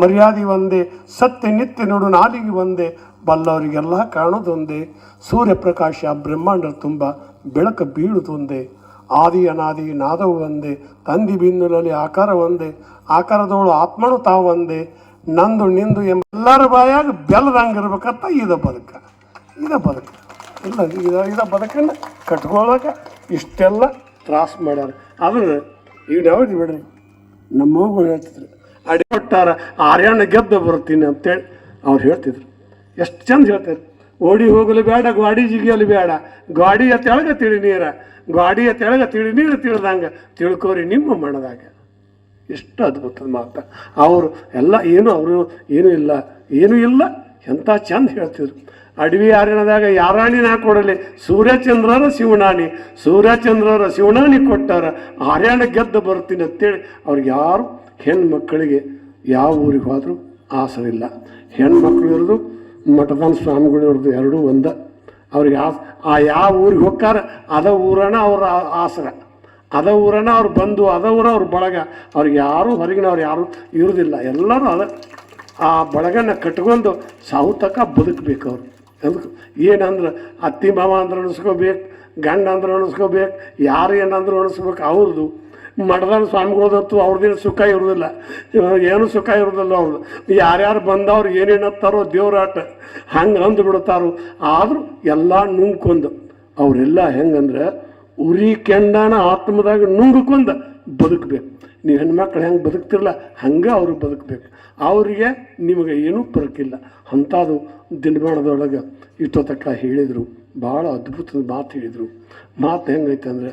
ಮರ್ಯಾದೆ ಒಂದೇ, ಸತ್ಯ ನಿತ್ಯ ನೋಡು, ನಾಲಿಗೆ ಒಂದೇ, ಬಲ್ಲವರಿಗೆಲ್ಲ ಕಾಣೋದೊಂದೇ. ಸೂರ್ಯಪ್ರಕಾಶ ಬ್ರಹ್ಮಾಂಡ ತುಂಬ, ಬೆಳಕು ಬೀಳುತ್ತೊಂದೇ ಆದಿ ಅನಾದಿ ನಾದವು ಒಂದೇ, ತಂದಿ ಬಿಂದುನಲ್ಲಿ ಆಕಾರ ಒಂದೇ, ಆಕಾರದವಳು ಆತ್ಮನು ತಾವೊಂದೇ ನಂದು ನಿಂದು ಎಂಬ ಎಲ್ಲರ ಬಾಯಾಗ ಬೆಲ್ಲದಂಗಿರ್ಬೇಕಂತ ಇದ ಬದುಕ ಇದ ಬದುಕ. ಇಲ್ಲ, ಇದ ಇದ ಬದುಕನ್ನು ಕಟ್ಕೊಳ್ಳೋಕೆ ಇಷ್ಟೆಲ್ಲ ತ್ರಾಸ ಮಾಡ್ಯಾರ. ಅದು ಈಗ ಯಾವ್ದು ಬಿಡ್ರಿ? ನಮ್ಮ ಹೇಳ್ತಿದ್ರು ಅಡಿ ಕೊಟ್ಟಾರ ಆರ್ಯಾಣ ಗೆದ್ದು ಬರ್ತೀನಿ ಅಂತೇಳಿ ಅವ್ರು ಹೇಳ್ತಿದ್ರು. ಎಷ್ಟು ಚಂದ ಹೇಳ್ತಾರೆ. ಓಡಿ ಹೋಗಲು ಬೇಡ, ಗಾಡಿ ಜಿಗಿಯಲು ಬೇಡ. ಗಾಡಿಯ ತೆಳಗ ತಿಳಿ ನೀರ. ಗಾಡಿಯ ತೆಳಗ ತಿಳಿ ನೀರು ತಿಳಿದಂಗೆ ತಿಳ್ಕೋರಿ ನಿಮ್ಮ ಮನದಾಗ. ಎಷ್ಟು ಅದ್ಭುತದ ಮಾತು. ಅವರು ಎಲ್ಲ ಏನು ಅವರು ಏನೂ ಇಲ್ಲ ಏನೂ ಇಲ್ಲ ಎಂಥ ಚಂದ ಹೇಳ್ತಿದ್ರು. ಅಡವಿ ಆರಣದಾಗ ಯಾರಾಣಿ ನಾ ಕೊಡಲಿ? ಸೂರ್ಯಚಂದ್ರರ ಶಿವನಾಣಿ. ಸೂರ್ಯಚಂದ್ರರ ಶಿವನಾಣಿ ಕೊಟ್ಟಾರ, ಆರ್ಯಾಣ ಗೆದ್ದು ಬರ್ತೀನಿ ಅಂತೇಳಿ ಅವ್ರಿಗೆ ಯಾರು ಹೆಣ್ಮಕ್ಕಳಿಗೆ ಯಾವ ಊರಿಗೆ ಹೋದರೂ ಆಸರಿಲ್ಲ. ಹೆಣ್ಮಕ್ಳು ಇರೋದು ಮಠದಾನ ಸ್ವಾಮಿಗಳು ಇರೋದು ಎರಡೂ ಒಂದ. ಅವ್ರಿಗೆ ಆ ಆ ಯಾವ ಊರಿಗೆ ಹೋಗ್ತಾರೆ ಅದ ಊರನ ಅವ್ರ ಆಸರ. ಅದ ಊರನ ಅವ್ರು ಬಂದು ಅದ ಊರ ಅವ್ರ ಬಳಗ. ಅವ್ರಿಗೆ ಯಾರೂ ಹೊರಗಿನವ್ರು ಯಾರು ಇರೋದಿಲ್ಲ. ಎಲ್ಲರೂ ಅದ. ಆ ಬಳಗನ ಕಟ್ಕೊಂಡು ಸಾವು ತಕ್ಕ ಬದುಕಬೇಕು ಅವ್ರು. ಅದಕ್ಕೆ ಏನಂದ್ರೆ ಅತ್ತಿ ಮಾವ ಅಂದ್ರೆ ಅನಿಸ್ಕೋಬೇಕು, ಗಂಡ ಅಂದ್ರೆ ಅನಿಸ್ಕೋಬೇಕು, ಯಾರು ಏನಂದ್ರೆ ಅನಿಸ್ಬೇಕು ಅವ್ರದ್ದು ಮಠದ ಸ್ವಾಮಿಗಳದಂತೂ ಅವ್ರದ್ದೇನು ಸುಖ ಇರೋದಿಲ್ಲ. ಏನು ಸುಖ ಇರೋದಿಲ್ಲ ಅವ್ರದ್ದು. ಯಾರ್ಯಾರು ಬಂದವ್ರು ಏನೇನು ಹತ್ತಾರೋ ದೇವ್ರಾಟ ಹಂಗೆ ಅಂದು ಬಿಡ್ತಾರೋ, ಆದರೂ ಎಲ್ಲ ನುಂಗ್ಕೊಂಡು, ಅವರೆಲ್ಲ ಹೆಂಗಂದ್ರೆ ಉರಿ ಕೆಂಡನ ಆತ್ಮದಾಗ ನುಂಗ್ಕೊಂದು ಬದುಕಬೇಕು. ನೀವು ಹೆಣ್ಮಕ್ಳು ಹೆಂಗೆ ಬದುಕ್ತಿರಲ್ಲ ಹಂಗೆ ಅವ್ರಿಗೆ ಬದುಕಬೇಕು. ಅವರಿಗೆ ನಿಮಗೆ ಏನೂ ಪರಕಿಲ್ಲ ಅಂಥದ್ದು ದಿನಮಾನದೊಳಗೆ ಇಷ್ಟೊತ್ತಕ್ಕ ಹೇಳಿದರು. ಭಾಳ ಅದ್ಭುತದ ಮಾತು ಹೇಳಿದರು. ಮಾತು ಹೆಂಗೈತೆ ಅಂದರೆ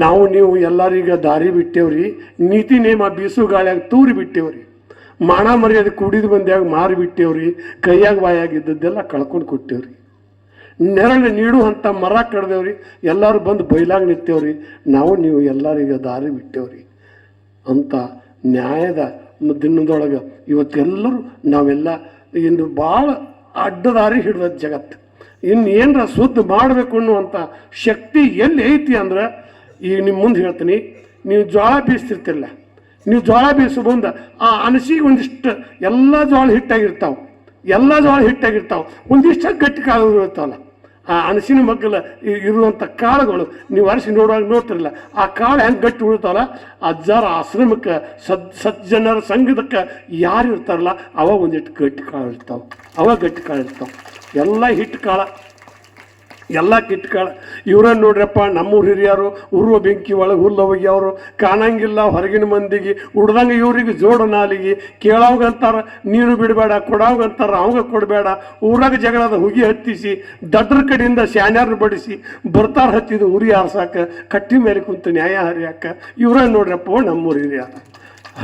ನಾವು ನೀವು ಎಲ್ಲರೀಗ ದಾರಿ ಬಿಟ್ಟೇವ್ರಿ, ನೀತಿ ನೇಮ ಬೀಸು ಗಾಳಿಯಾಗ ತೂರಿ ಬಿಟ್ಟೇವ್ರಿ. ಮಾಣ ಮರ್ಯಾದೆ ಕುಡಿದು ಬಂದ್ಯಾಗ ಮಾರಿ ಬಿಟ್ಟೇವ್ರಿ, ಕೈಯಾಗ ಇದ್ದದ್ದೆಲ್ಲ ಕಳ್ಕೊಂಡು ಕೊಟ್ಟೇವ್ರಿ. ನೆರಳು ನೀಡುವಂಥ ಮರ ಕಡ್ದೇವ್ರಿ, ಎಲ್ಲರೂ ಬಂದು ಬೈಲಾಗ ನಿಂತೇವ್ರಿ ನಾವು ನೀವು ಎಲ್ಲರೀಗ ದಾರಿ ಬಿಟ್ಟೇವ್ರಿ. ಅಂತ ನ್ಯಾಯದ ದಿನದೊಳಗೆ ಇವತ್ತೆಲ್ಲರೂ ನಾವೆಲ್ಲ ಇನ್ನು ಭಾಳ ಅಡ್ಡದಾರಿ ಹಿಡಿದ ಜಗತ್ತು. ಇನ್ನು ಏನರ ಶುದ್ಧ ಮಾಡಬೇಕು ಅನ್ನುವಂಥ ಶಕ್ತಿ ಎಲ್ಲಿ ಐತಿ ಅಂದ್ರೆ ಈಗ ನಿಮ್ಮ ಮುಂದೆ ಹೇಳ್ತೀನಿ, ನೀವು ಜೋಳ ಬೀಸ್ತಿರ್ತಿರಲ್ಲ ನೀವು ಜೋಳ ಬೀಸೋ ಮುಂದೆ ಆ ಅನಸಿಗೆ ಒಂದಿಷ್ಟು ಎಲ್ಲ ಜೋಳ ಹಿಟ್ಟಾಗಿರ್ತಾವೆ. ಎಲ್ಲ ಜೋಳ ಹಿಟ್ಟಾಗಿರ್ತಾವೆ. ಒಂದಿಷ್ಟು ಗಟ್ಟಿ ಕಾಳುಗಳು ಇರ್ತಾವಲ್ಲ, ಆ ಅನಸಿನ ಮಗ್ಗಲ ಇರುವಂಥ ಕಾಳುಗಳು ನೀವು ಅರಸಿ ನೋಡುವಾಗ ನೋಡ್ತಿರಲ್ಲ ಆ ಕಾಳು ಹೆಂಗೆ ಗಟ್ಟಿ ಉಳಿತಾವಲ್ಲ, ಅಜ್ಜಾರ ಆಶ್ರಮಕ್ಕೆ, ಸದ್ ಸಜ್ಜನರ ಸಂಘದಕ್ಕೆ ಯಾರು ಇರ್ತಾರಲ್ಲ, ಅವ ಒಂದಿಷ್ಟು ಗಟ್ಟಿ ಕಾಳು ಇರ್ತಾವೆ ಅವ ಗಟ್ಟಿ ಕಾಳು ಇರ್ತಾವೆ ಎಲ್ಲ ಹಿಟ್ಟು ಕಾಳ, ಎಲ್ಲ ಕಿಟ್ಕಾಳ ಇವ್ರನ್ನ ನೋಡ್ರಪ್ಪ, ನಮ್ಮೂರು ಹಿರಿಯರು ಉರುವ ಬೆಂಕಿ ಒಳಗೆ ಹುಲ್ಲು ಅವರು ಕಾಣಂಗಿಲ್ಲ, ಹೊರಗಿನ ಮಂದಿಗೆ, ಉಡ್ದಂಗೆ ಇವ್ರಿಗೆ ಜೋಡ ನಾಲಿಗೆ ಕೇಳೋಗಂತಾರ ನೀರು ಬಿಡಬೇಡ ಕೊಡೋಗಂತಾರ ಅವಾಗ ಕೊಡಬೇಡ, ಊರಾಗ ಜಗಳದ ಹುಗಿ ಹತ್ತಿಸಿ, ದಡ್ರ ಕಡೆಯಿಂದ ಶಾನ್ಯಾರ ಬಡಿಸಿ, ಬರ್ತಾರ ಹತ್ತಿದ ಉರಿ ಆರ್ಸಾಕ, ಕಟ್ಟಿ ಮೇಲೆ ಕುಂತು ನ್ಯಾಯ ಹರಿಯಾಕ, ಇವ್ರನ್ನ ನೋಡ್ರಪ್ಪ ನಮ್ಮೂರು ಹಿರಿಯರು.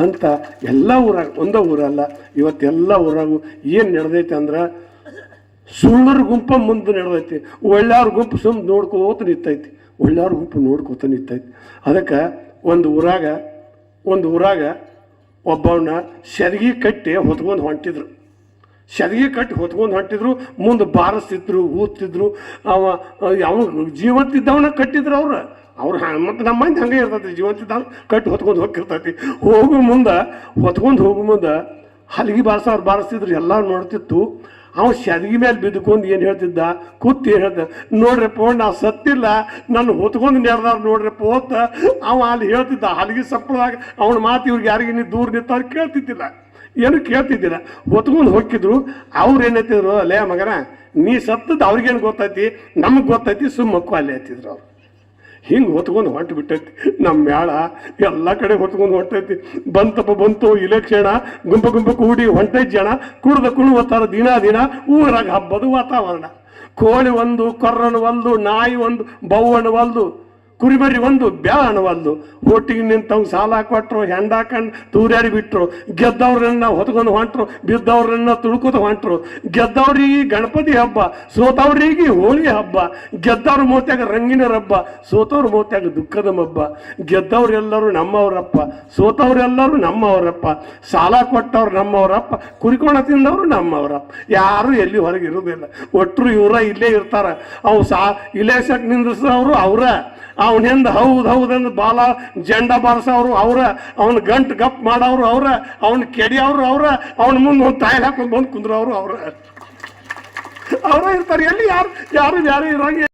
ಅಂತ ಎಲ್ಲ ಊರಾಗ, ಒಂದೇ ಊರಲ್ಲ, ಇವತ್ತೆಲ್ಲ ಊರಾಗೂ ಏನು ನಡೆದೈತೆ ಅಂದ್ರೆ ಸುಳ್ಳರ ಗುಂಪ ಮುಂದೆ ನಡೆದೈತಿ. ಒಳ್ಳೆಯವ್ರ ಗುಂಪು ಸುಮ್ಮನೆ ನೋಡ್ಕೋತ ನಿಂತೈತಿ. ಒಳ್ಳೆಯವ್ರ ಗುಂಪು ನೋಡ್ಕೋತ ನಿಂತೈತಿ. ಅದಕ್ಕೆ ಒಂದು ಊರಾಗ ಒಂದು ಊರಾಗ ಒಬ್ಬವನ್ನ ಸೆದಗಿ ಕಟ್ಟಿ ಹೊತ್ಕೊಂಡು ಹೊಂಟಿದ್ರು. ಸೆದಗಿ ಕಟ್ಟಿ ಹೊತ್ಕೊಂಡು ಹೊಂಟಿದ್ರು, ಮುಂದೆ ಬಾರಿಸ್ತಿದ್ರು, ಊದ್ತಿದ್ರು. ಅವ ಯಾವ ಜೀವಂತಿದ್ದವನ ಕಟ್ಟಿದ್ರು ಅವ್ರು. ಅವ್ರು ಮತ್ತು ನಮ್ಮ ಮಂದಿ ಹಂಗೆ ಇರ್ತೈತಿ ಜೀವಂತಿದ್ದವ್ ಕಟ್ಟಿ ಹೊತ್ಕೊಂಡು ಹೋಗಿರ್ತೈತಿ ಹೋಗು ಮುಂದೆ, ಹೊತ್ಕೊಂಡು ಹೋಗು ಮುಂದೆ, ಹಲಗಿ ಬಾರಿಸೋರು ಬಾರಿಸ್ತಿದ್ರು ಎಲ್ಲ ನೋಡ್ತಿತ್ತು. ಅವ ಸೆದಗಿ ಮೇಲೆ ಬಿದ್ದುಕೊಂಡು ಏನು ಹೇಳ್ತಿದ್ದ? ಕೂತು ಏನು ನೋಡ್ರಿ ನೋಡ್ರಪ್ಪ, ನಾವು ಸತ್ತಿಲ್ಲ. ನನ್ನ ಹೊತ್ಕೊಂಡು ನೆಡ್ದಾರ ನೋಡ್ರಿ ಅಂತ ಅವ ಅಲ್ಲಿ ಹೇಳ್ತಿದ್ದ. ಹಲಗಿ ಸಪ್ಪಳದಾಗ ಅವನ ಮಾತು ಇವ್ರಿಗೆ ಯಾರಿಗೆ ನೀ ದೂರ ನಿಂತವ್ರು ಕೇಳ್ತಿದ್ದಿಲ್ಲ. ಏನು ಕೇಳ್ತಿದ್ದಿಲ್ಲ. ಹೊತ್ಕೊಂಡು ಹೋಗಿದ್ರು ಅವ್ರು ಏನೈತಿದ್ರು ಅಲ್ಲೇ ಮಗನ, ನೀ ಸತ್ತದ್ದು ಅವ್ರಿಗೇನು ಗೊತ್ತೈತಿ? ನಮಗೆ ಗೊತ್ತೈತಿ ಸುಮ್ಮಕ್ಕೂ ಅಲ್ಲೇ ಹತ್ತಿದ್ರು ಅವ್ರು. ಹಿಂಗೆ ಹೊತ್ಕೊಂಡು ಹೊಂಟು ಬಿಟ್ಟೈತಿ ನಮ್ಮ ಮ್ಯಾಳ ಎಲ್ಲ ಕಡೆ ಹೊತ್ಕೊಂಡು ಹೊಂಟೈತಿ ಬಂತಪ್ಪ ಬಂತು ಇಲೆಕ್ಷಣ ಗುಂಪು ಗುಂಪು ಕೂಡಿ ಹೊಂಟೈತಿ ಜನ, ಕುಡ್ದ ಕುಣುವತ್ತಾರ ದಿನ ದಿನ ಊರಾಗ ಹಬ್ಬದ ವಾತಾವರಣ. ಕೋಳಿ ಒಂದು, ಕೊರ್ರನ ಒಂದು, ನಾಯಿ ಒಂದು ಬೌವಣ್ಣ ಒಂದು ಕುರಿಮರಿ ಒಂದು ಬ್ಯಾಣ ಒಂದು. ಒಟ್ಟಿಗೆ ನಿಂತವ್ ಸಾಲ ಕೊಟ್ಟರು ಹೆಂಡ ಹಾಕೊಂಡು ತೂರ್ಯಾಡಿ ಬಿಟ್ಟರು ಗೆದ್ದವ್ರನ್ನ ಹೊತ್ಕೊಂಡು ಹೊಂಟ್ರು, ಬಿದ್ದವ್ರನ್ನ ತುಳ್ಕೊತ ಹೊಂಟ್ರು. ಗೆದ್ದವ್ರಿಗೆ ಗಣಪತಿ ಹಬ್ಬ, ಸೋತವ್ರಿಗೆ ಹೋಳಿ ಹಬ್ಬ. ಗೆದ್ದವ್ರ ಮೂತ್ಯಾಗ ರಂಗಿನ ಹಬ್ಬ ಸೋತವ್ರ ಮೂತ್ಯಾಗ ದುಃಖದ ಹಬ್ಬ ಗೆದ್ದವ್ರೆಲ್ಲರೂ ನಮ್ಮವರಪ್ಪ, ಸೋತವ್ರೆಲ್ಲರೂ ನಮ್ಮವರಪ್ಪ. ಸಾಲ ಕೊಟ್ಟವ್ರು ನಮ್ಮವರಪ್ಪ ಕುರಿಕೋಣ ತಿಂದವರು ನಮ್ಮವರಪ್ಪ. ಯಾರು ಎಲ್ಲಿ ಹೊರಗೆ ಇರೋದಿಲ್ಲ. ಒಟ್ಟರು ಇವರ ಇಲ್ಲೇ ಇರ್ತಾರ. ಅವು ಸಾ ಇಲೇಸಕ್ ನಿಂದ್ರಿಸೋರು ಅವರ. ಅವನ ಹಿಂದೆ ಹೌದು ಹೌದು ಅಂದ್ ಬಾಲ ಜಂಡ ಬಾರಿಸೋರು ಅವ್ರ, ಅವನ ಗಂಟು ಗಪ್ ಮಾಡೋರು ಅವ್ರ, ಅವನ ಕೆಡಿಯವ್ರು ಅವ್ರ, ಅವನ ಮುಂದೆ ಒಂದು ತಾಯಿ ಹಾಕೊಂಡು ಬಂದು ಕುಂದ್ರವ್ರು ಅವ್ರ. ಅವರೇ ಇರ್ತಾರೆ. ಎಲ್ಲಿ ಯಾರು ಯಾರು ಯಾರು ಇರಂಗೆ?